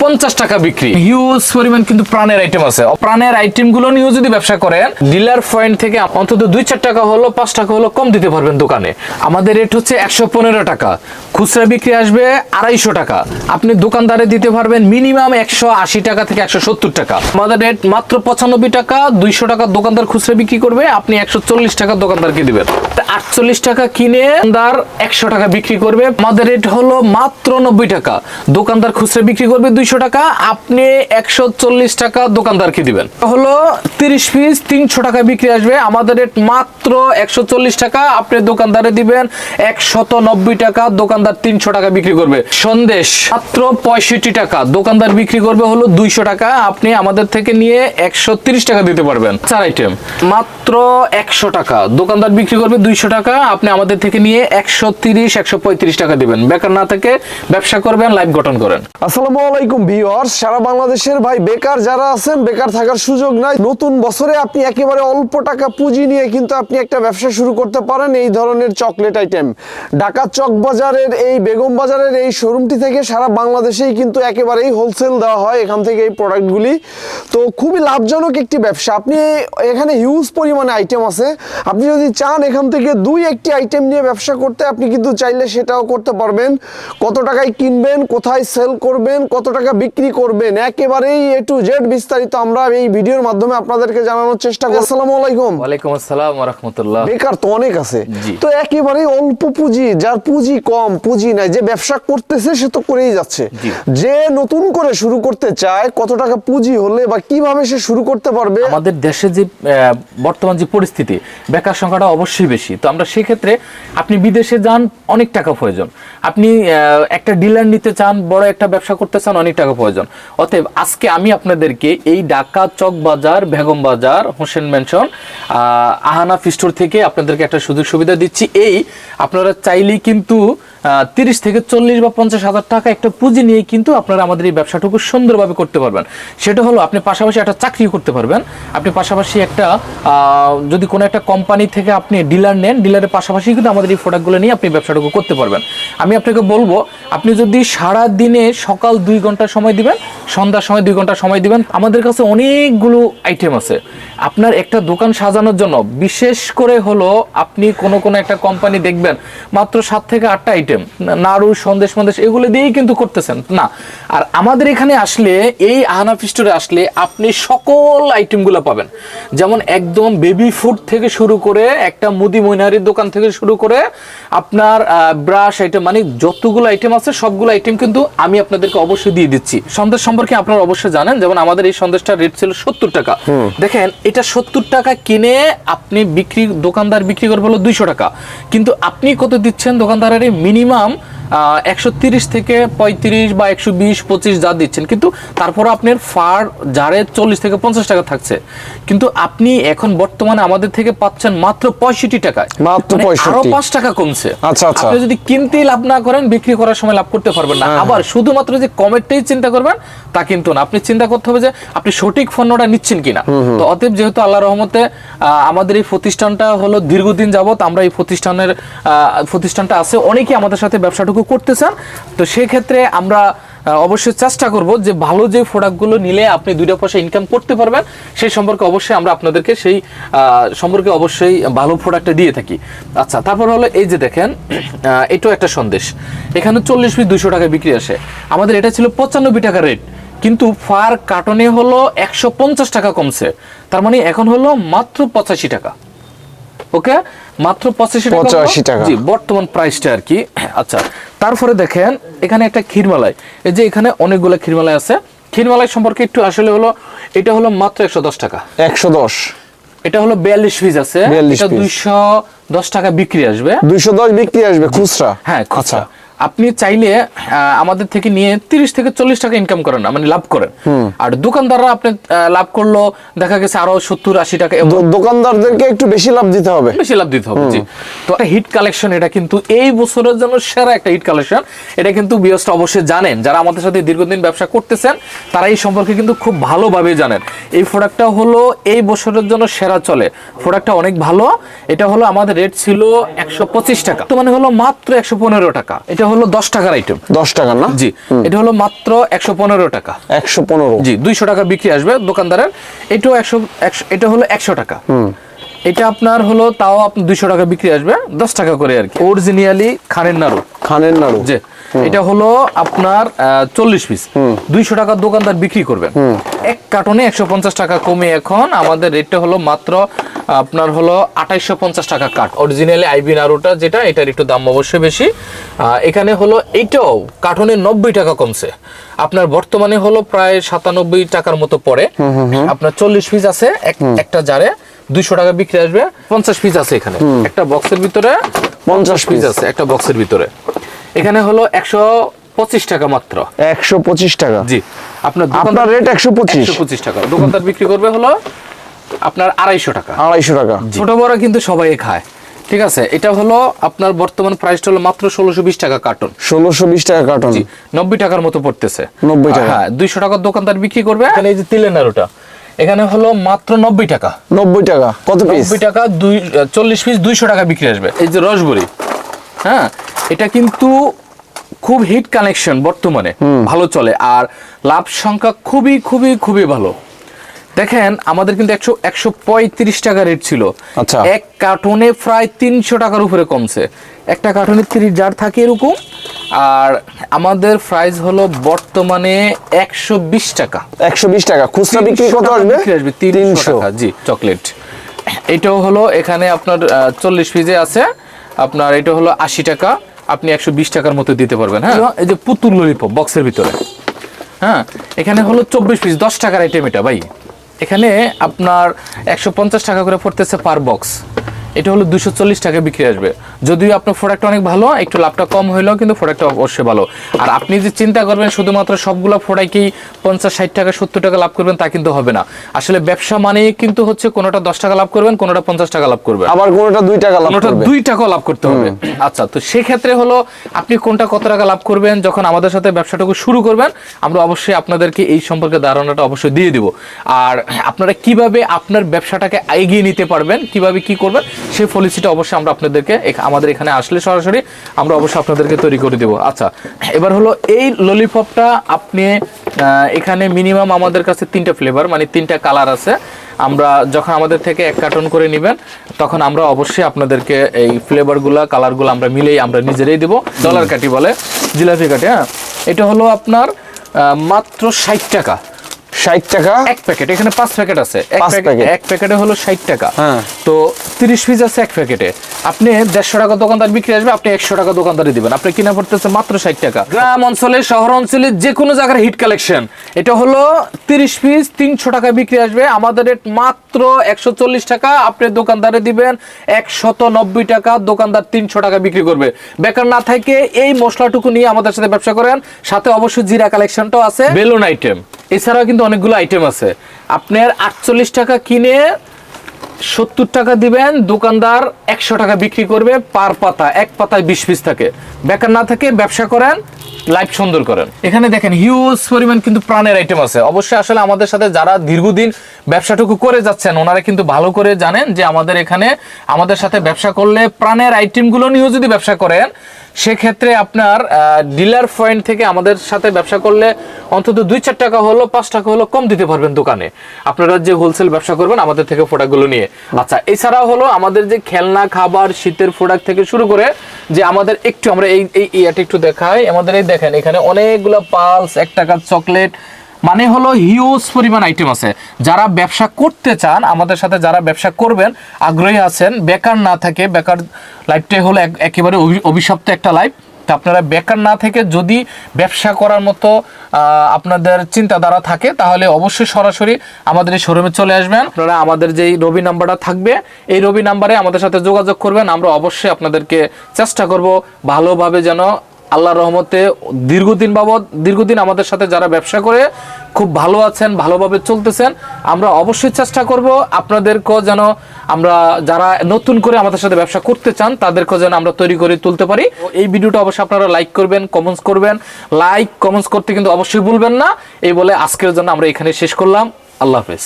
পঞ্চাশ টাকা বিক্রি। হিউজ পরিমাণ কিন্তু প্রাণের আইটেম আছে। প্রাণের আইটেমগুলো যদি ব্যবসা করেন ডিলার পয়েন্ট থেকে অন্তত দুই চার টাকা পাঁচ টাকা কম দিতে পারবেন দোকানে। আমাদের রেট হচ্ছে একশো পনেরো টাকা। খুচরা বিক্রি আসবে আড়াইশো টাকা। আপনি দোকানদারে দিতে পারবেন মিনিমাম একশো আশি টাকা থেকে একশো সত্তর টাকা। আমাদের রেট মাত্র পঁচানব্বই টাকা, দুইশো টাকা দোকানদার খুচরা বিক্রি করবে, আপনি একশো চল্লিশ টাকা দোকানদারকে দিবেন। আটচল্লিশ টাকা কিনে দোকানদার একশো টাকা বিক্রি করবে। আমাদের রেট হলো মাত্র নব্বই টাকা। দোকানদার খুচরা বিক্রি করবে দুইশো টাকা। আপনি একশো চল্লিশ টাকা দোকানদারকে দিবেন। হলো তিরিশ পিস তিনশো টাকা বিক্রি আসবে। আমাদের রেট মাত্র একশো চল্লিশ টাকা। আপনি দোকানদারে দিবেন একশত নব্বই টাকা। দোকানদার তিনশো টাকা বিক্রি করবে। সন্দেশ, মাত্র পঁয়ষট্টি টাকা। দোকানদার বিক্রি করবে হলো দুইশো টাকা। আপনি আমাদের থেকে নিয়ে একশো তিরিশ টাকা দিতে পারবেন। চার আইটেম মাত্র একশো টাকা। দোকানদার বিক্রি করবে দুইশো টাকা, আপনি আমাদের থেকে নিয়ে একশো তিরিশ, একশো পঁয়ত্রিশ টাকা দিবেন। বেকার না থেকে ব্যবসা করবেন লাইফ গঠন করেন। আসসালামু আলাইকুম, ভিউয়ার্স। সারা বাংলাদেশের ভাই বেকার যারা আছেন, বেকার থাকার সুযোগ নাই। নতুন বছরে আপনি একেবারে অল্প টাকা পুঁজি নিয়ে কিন্তু আপনি একটা ব্যবসা শুরু করতে পারেন এই ধরনের চকলেট আইটেম। ঢাকা চক বাজারের এই বেগম বাজারের এই শোরুমটি থেকে সারা বাংলাদেশেই কিন্তু একেবারেই হোলসেল দেওয়া হয় এখান থেকে এই প্রোডাক্টগুলি তো খুবই লাভজনক একটি ব্যবসা। আপনি এখানে হিউজ পরিমাণে আইটেম আছে। আপনি যদি চান এখান থেকে দুই একটি আইটেম নিয়ে ব্যবসা করতে আপনি কিন্তু চাইলে সেটাও করতে পারবেন। কত টাকায় কিনবেন কোথায় সেল করবেন কত টাকা বিক্রি করবেন একেবারেই এ টু জেড বিস্তারিত আমরা এই ভিডিওর মাধ্যমে আপনাদেরকে জানানোর চেষ্টা করি আসসালামু আলাইকুম। ওয়ালাইকুম আসসালাম রহমতুল্লাহ। বেকার তো অনেক আছে। তো একেবারে অল্প পুঁজি যার পুঁজি কম পুঁজি নাই যে ব্যবসা করতেছে সে তো করেই যাচ্ছে। যে নতুন করে শুরু করতে চায় কত টাকা পুঁজি হলে বা কীভাবে সে শুরু করতে পারবে? আমাদের দেশে যে বর্তমান যে পরিস্থিতি বেকার সংখ্যাটা অবশ্যই বেশি। তো আমরা সেক্ষেত্রে আপনি বিদেশে যান অনেক টাকা প্রয়োজন। আপনি একটা ডিলার নিতে চান বড় একটা ব্যবসা করতে চান অনেক টাকা প্রয়োজন। অতএব আজকে আমি আপনাদেরকে এই ঢাকা চক বাজার বেগম বাজার হোসেন মেনশন আহ, আহানা ফিস্টোর থেকে আপনাদেরকে একটা সুযোগ সুবিধা দিচ্ছি। এই আপনারা চাইলেই কিন্তু তিরিশ থেকে চল্লিশ বা পঞ্চাশ হাজার টাকা একটা পুঁজি নিয়ে কিন্তু আপনারা আমাদের এই ব্যবসাটুকু সুন্দরভাবে করতে পারবেন। সেটা হলো আপনি পাশাপাশি একটা চাকরি করতে পারবেন। আপনি পাশাপাশি একটা যদি কোনো একটা কোম্পানি থেকে আপনি ডিলার নেন, ডিলারের পাশাপাশি কিন্তু আমাদের এই প্রোডাক্টগুলো নিয়ে আপনি ব্যবসাটুকু করতে পারবেন। আমি আপনাকে বলব, আপনি যদি সারা দিনে সকাল দুই ঘণ্টা সময় দিবেন, সন্ধ্যার সময় দুই ঘণ্টা সময় দিবেন, আমাদের কাছে অনেকগুলো আইটেম আছে। আপনার একটা দোকান সাজানোর জন্য বিশেষ করে হলো আপনি কোনো কোনো একটা কোম্পানি দেখবেন, মাত্র সাত থেকে আটটা আইটেম নাড়ু সন্দেশ মন্দেশ এগুলো দিয়েই কিন্তু করতেছেন। না আর আমাদের এখানে আসলে এই আহানা স্টোরে আসলে আপনি সকল আইটেমগুলো পাবেন। যেমন একদম বেবি ফুড থেকে শুরু করে একটা মুদি মইনারির দোকান থেকে শুরু করে আপনার ব্রাশ আইটেম মানে যতগুলো আইটেম আছে সবগুলো আইটেম কিন্তু আমি আপনাদেরকে অবশ্যই দিয়ে দিচ্ছি। সন্দেশ সম্পর্কে আপনারা অবশ্যই জানেন যেমন আমাদের এই সন্দেশটার রেট ছিল সত্তর টাকা। দেখেন এটা সত্তর টাকা কিনে আপনি বিক্রি দোকানদার বিক্রি করবে হলো দুইশো টাকা। কিন্তু আপনি কত দিচ্ছেন দোকানদারের মিনিমাম একশো তিরিশ থেকে পঁয়ত্রিশ বা একশো বিশ পঁচিশ যা দিচ্ছেন। কিন্তু তারপর আপনার ফার জারে চল্লিশ থেকে পঞ্চাশ টাকা থাকছে। কিন্তু আপনি এখন বর্তমানে আমাদের থেকে পাচ্ছেন মাত্র পঁয়ষট্টি টাকায়। মাত্র মানে আরও পাঁচ টাকা কমছে। আচ্ছা, আচ্ছা। আপনি যদি কিনতেই লাভ না করেন বিক্রি করার সময় লাভ করতে পারবেন হ্যাঁ, না আবার শুধুমাত্র যে কমেরটাই চিন্তা করবেন তা কিন্তু না। আপনি চিন্তা করতে হবে যে আপনি সঠিক পণ্যটা নিচ্ছেন কিনা। তো অতএব যেহেতু আল্লাহ রহমতে আমাদের এই প্রতিষ্ঠানটা হলো দীর্ঘদিন যাবত আমরা এই প্রতিষ্ঠানের আহ, প্রতিষ্ঠানটা আছে অনেকেই আমাদের সাথে ব্যবসাটুকু করতে চান, তো সেক্ষেত্রে আমরা অবশ্যই চেষ্টা করব যে ভালো যে প্রোডাক্টগুলো নিলে আপনি দুইটা পয়সা ইনকাম করতে পারবেন, সেই সম্পর্কে অবশ্যই আমরা আপনাদেরকে সেই সম্পর্কে অবশ্যই ভালো প্রোডাক্টটা দিয়ে থাকি। আচ্ছা তারপর হলো এই যে দেখেন এটাও একটা সন্দেশ। এখানে চল্লিশ পিস দুইশো টাকা বিক্রি আসে। আমাদের এটা ছিল পঁচানব্বই টাকা রেট কিন্তু ফার কার্টনে হলো একশো পঞ্চাশ টাকা কমছে। তার মানে এখন হলো মাত্র পঁচাশি টাকা। ওকে? মাত্র পঁচাশি পঁচাশি টাকা। জি বর্তমান প্রাইসটা আর কি। আচ্ছা তারপরে দেখেন এখানে একটা ক্ষীরমালাই। এই যে এখানে অনেকগুলো ক্ষীরমালাই আছে। ক্ষীরমালাই সম্পর্কে একটু আসলে হলো এটা হলো মাত্র একশো দশ টাকা। একশো দশ। এটা হলো বিয়াল্লিশ পিস আছে। 42 এটা দুইশো দশ টাকা বিক্রি আসবে। দুইশো দশ বিক্রি আসবে খুচরা? হ্যাঁ আচ্ছা আচ্ছা। আপনি চাইলে আমাদের থেকে নিয়ে তিরিশ থেকে চল্লিশ টাকা ইনকাম করেন মানে লাভ করেন। আর দোকানদাররা আপনি লাভ করল দেখা গেছে আরও সত্তর আশি টাকা দোকানদারদেরকে একটু বেশি লাভ দিতে হবে। বেশি লাভ দিতে হবে জি। তো একটা হিট কালেকশন এটা কিন্তু এই বছরের জন্য সেরা একটা হিট কালেকশন এটা কিন্তু বিয়সটা অবশ্যই জানেন। যারা আমাদের সাথে দীর্ঘদিন ব্যবসা করতেছেন তারা এই সম্পর্কে কিন্তু খুব ভালোভাবে জানেন। এই প্রোডাক্টটা হলো এই বছরের জন্য সেরা চলে। প্রোডাক্টটা অনেক ভালো। এটা হলো আমাদের রেট ছিল একশো পঁচিশ টাকা। তো মানে হলো মাত্র একশো পনেরো টাকা। এটা হলো দশ টাকার আইটেম দশ টাকা না? জি এটা হলো মাত্র একশো পনেরো টাকা। একশো পনেরো। জি দুইশো টাকা বিক্রি আসবে দোকানদারের এটাও একশো একশো এটা হলো একশো টাকা। এটা আপনার হলো তাও আপনার দুইশো টাকা বিক্রি আসবে দশ টাকা করে আর কি। অরিজিনালি খানের নাড়ু। খানের নাড়ু। যে এটা হলো আপনার চল্লিশ পিস দুইশো টাকার দোকানদার বিক্রি করবেন। এক কার্টনে একশো পঞ্চাশ টাকা কমে এখন আমাদের রেটটা হলো মাত্র আপনার হলো আঠাইশো পঞ্চাশ টাকা কাট অরিজিনালি আইবি নাড়ুটা যেটা এটার একটু দাম অবশ্যই বেশি। এখানে হলো এইটাও কার্টনে নব্বই টাকা কমছে। আপনার বর্তমানে হলো প্রায় সাতানব্বই টাকার মতো পড়ে। আপনার চল্লিশ পিস আছে একটা জারে। দুইশো টাকা বিক্রি আসবে। পঞ্চাশ পিস আছে এখানে। একটা বক্সের ভিতরে পঞ্চাশ পিস আছে একটা বক্সের ভিতরে। এখানে হলো একশো পঁচিশ টাকা মাত্র। একশো পঁচিশ টাকা। জি। আপনার আপনার রেট একশো পঁচিশ। পঁচিশ টাকা। দোকানদার বিক্রি করবে হলো আপনার আড়াইশো টাকা। আড়াইশো টাকা। ছোট বড় কিন্তু সবাই খায়। ঠিক আছে? এটা হলো আপনার বর্তমান প্রাইসটা হলো মাত্র ষোলোশো বিশ টাকা কার্টন ষোলোশো বিশ টাকা কার্টন জি। নব্বই টাকার মতো পড়তেছে। 90 টাকা। হ্যাঁ দুইশো টাকার দোকানদার বিক্রি করবে। এখানে এই যে তিলের নাড়ুটা। এখানে হলো মাত্র নব্বই টাকা। নব্বই টাকা। কত পিস নব্বই টাকা দুই চল্লিশ পিস দুইশো টাকা বিক্রি আসবে। এই যে রসবড়ি। হ্যাঁ এটা কিন্তু খুব হিট কানেকশন বর্তমানে। ভালো চলে। আর লাভ সংখ্যা খুবই খুবই খুবই ভালো। দেখেন আমাদের কিন্তু একশো একশো পঁয়ত্রিশ টাকা রেট ছিল। আচ্ছা। এক কার্টনে প্রায় তিনশো টাকার উপরে কমছে। একটা কার্টনে তিরিশ জার থাকে এরকম আর আমাদের প্রাইস হলো বর্তমানে একশো বিশ টাকা। একশো বিশ টাকা। খুচরা বিক্রি কত আসবে? আসবে তিনশো টাকা জি চকলেট এটাও হলো এখানে আপনার চল্লিশ পিজে আছে। আপনার এটা হলো আশি টাকা। আপনি একশো বিশ টাকার মতো দিতে পারবেন হ্যাঁ? এই যে পুতুল ললিপপ বক্সের ভিতরে। হ্যাঁ এখানে হলো চব্বিশ পিস দশ টাকার আইটেম এটা ভাই। এখানে আপনার একশো পঞ্চাশ টাকা করে পড়তেছে পার বক্স এটা হলো দুশো চল্লিশ টাকা বিক্রি আসবে। যদিও আপনার প্রোডাক্ট অনেক ভালো একটু লাভটা কম হইলেও কিন্তু প্রোডাক্টটা অবশ্যই ভালো। আর আপনি যে চিন্তা করবেন শুধুমাত্র সবগুলো প্রোডাক্টেই পঞ্চাশ ষাট টাকা সত্তর টাকা লাভ করবেন তা কিন্তু হবে না। আসলে ব্যবসা মানেই কিন্তু হচ্ছে কোনোটা দশ টাকা লাভ করবেন কোনোটা পঞ্চাশ টাকা লাভ করবেন। আবার কোনোটা দুই টাকা লাভ কোনোটা দুই টাকাও লাভ করতে হবে। আচ্ছা তো সেক্ষেত্রে হলো আপনি কোনটা কত টাকা লাভ করবেন যখন আমাদের সাথে ব্যবসাটাকে শুরু করবেন আমরা অবশ্যই আপনাদেরকে এই সম্পর্কে ধারণাটা অবশ্যই দিয়ে দিব। আর আপনারা কীভাবে আপনার ব্যবসাটাকে এগিয়ে নিতে পারবেন কীভাবে কি করবেন সেই পলিসিটা অবশ্যই আমরা আপনাদেরকে আমাদের এখানে আসলে সরাসরি আমরা অবশ্যই আপনাদেরকে তৈরি করে দেবো। আচ্ছা এবার হলো এই ললিপপটা আপনি এখানে মিনিমাম আমাদের কাছে তিনটা ফ্লেভার মানে তিনটা কালার আছে। আমরা যখন আমাদের থেকে এক কার্টন করে নেবেন তখন আমরা অবশ্যই আপনাদেরকে এই ফ্লেভারগুলো কালারগুলো আমরা মিলেই আমরা নিজেরাই দেবো। ডলার কাটি বলে জিলাপি কাটি হ্যাঁ। এটা হলো আপনার মাত্র ষাট টাকা। ষাট টাকা। এক প্যাকেট এখানে পাঁচ প্যাকেট আছে। এক প্যাকেটে। হলো ষাট টাকা। হ্যাঁ। তো তিরিশ পিস আছে এক প্যাকেটে। আপনি দেড়শো টাকা দোকানদার বিক্রি আসবে আপনি একশো টাকা দোকানদারি দিবেন। আপনি কিনা পড়তেছে মাত্র ষাট টাকা। গ্রাম অঞ্চলে শহর অঞ্চলে যে কোনো জায়গার হিট কালেকশন এটা হলো তিরিশ পিস তিনশো টাকা বিক্রি আসবে। আমাদের রেট মাত্র একশো চল্লিশ টাকা। আপনি দোকানদারে দিবেন একশত নব্বই টাকা দোকানদার তিনশো টাকা বিক্রি করবে। বেকার না থাকে এই মশলাটুকু নিয়ে আমাদের সাথে ব্যবসা করেন। সাথে অবশ্যই জিরা কালেকশনটাও আছে। বেলুন আইটেম এছাড়াও কিন্তু অনেকগুলো আইটেম আছে। আপনার আটচল্লিশ টাকা কিনে সত্তর টাকা দিবেন, দোকানদার একশো টাকা বিক্রি করবে, পার পাতা, এক পাতায় বিশ পিস থাকে। বেকার না থাকে, ব্যবসা করেন লাইফ সুন্দর করেন। এখানে দেখেন হিউজ পরিমাণ কিন্তু প্রাণের আইটেম আছে। অবশ্যই আসলে আমাদের সাথে যারা দীর্ঘদিন ব্যবসাটুকু করে যাচ্ছেন, ওনারা কিন্তু ভালো করে জানেন যে আমাদের এখানে আমাদের সাথে ব্যবসা করলে প্রাণের আইটেমগুলো নিয়েও যদি ব্যবসা করেন, সেক্ষেত্রে আপনার ডিলার পয়েন্ট থেকে আমাদের সাথে ব্যবসা করলে অন্তত দুই চার টাকা হলো, পাঁচ টাকা হলো কম দিতে পারবেন দোকানে। আপনারা যে হোলসেল ব্যবসা করবেন, আমাদের থেকে প্রোডাক্টগুলো নিয়ে। আচ্ছা এছাড়াও হলো আমাদের যে খেলনা, খাবার, শীতের প্রোডাক্ট থেকে শুরু করে যে আমাদের একটু আমরা এই এই ইয়াটা একটু দেখাই, আমাদের এই দেখেন, এখানে অনেকগুলো পালস, এক টাকার চকলেট মানে হলো হিউজ পরিমাণ আইটেম আছে। যারা ব্যবসা করতে চান, আমাদের সাথে যারা ব্যবসা করবেন, আগ্রহী আছেন, বেকার না থাকে, বেকার লাইফটাই হলো এক- একেবারে অভি- অভিশপ্ত একটা লাইফ তা আপনারা বেকার না থেকে যদি ব্যবসা করার মতো আপনাদের চিন্তাধারা থাকে, তাহলে অবশ্যই সরাসরি আমাদের এই শোরুমে চলে আসবেন। আপনারা আমাদের যে রবি নাম্বারটা থাকবে, এই রবি নাম্বারে আমাদের সাথে যোগাযোগ করবেন। আমরা অবশ্যই আপনাদেরকে চেষ্টা করব ভালোভাবে যেন আল্লাহর রহমতে দীর্ঘদিন বাবদ, দীর্ঘদিন আমাদের সাথে যারা ব্যবসা করে খুব ভালো আছেন, ভালোভাবে চলতেছেন, আমরা অবশ্যই চেষ্টা করব আপনাদেরকেও যেন আমরা যারা নতুন করে আমাদের সাথে ব্যবসা করতে চান, তাদেরকেও যেন আমরা তৈরি করে তুলতে পারি। এই ভিডিওটা অবশ্যই আপনারা লাইক করবেন কমেন্টস করবেন। লাইক কমেন্টস করতে কিন্তু অবশ্যই ভুলবেন না। এই বলে আজকের জন্য আমরা এখানে শেষ করলাম। আল্লাহ হাফেজ।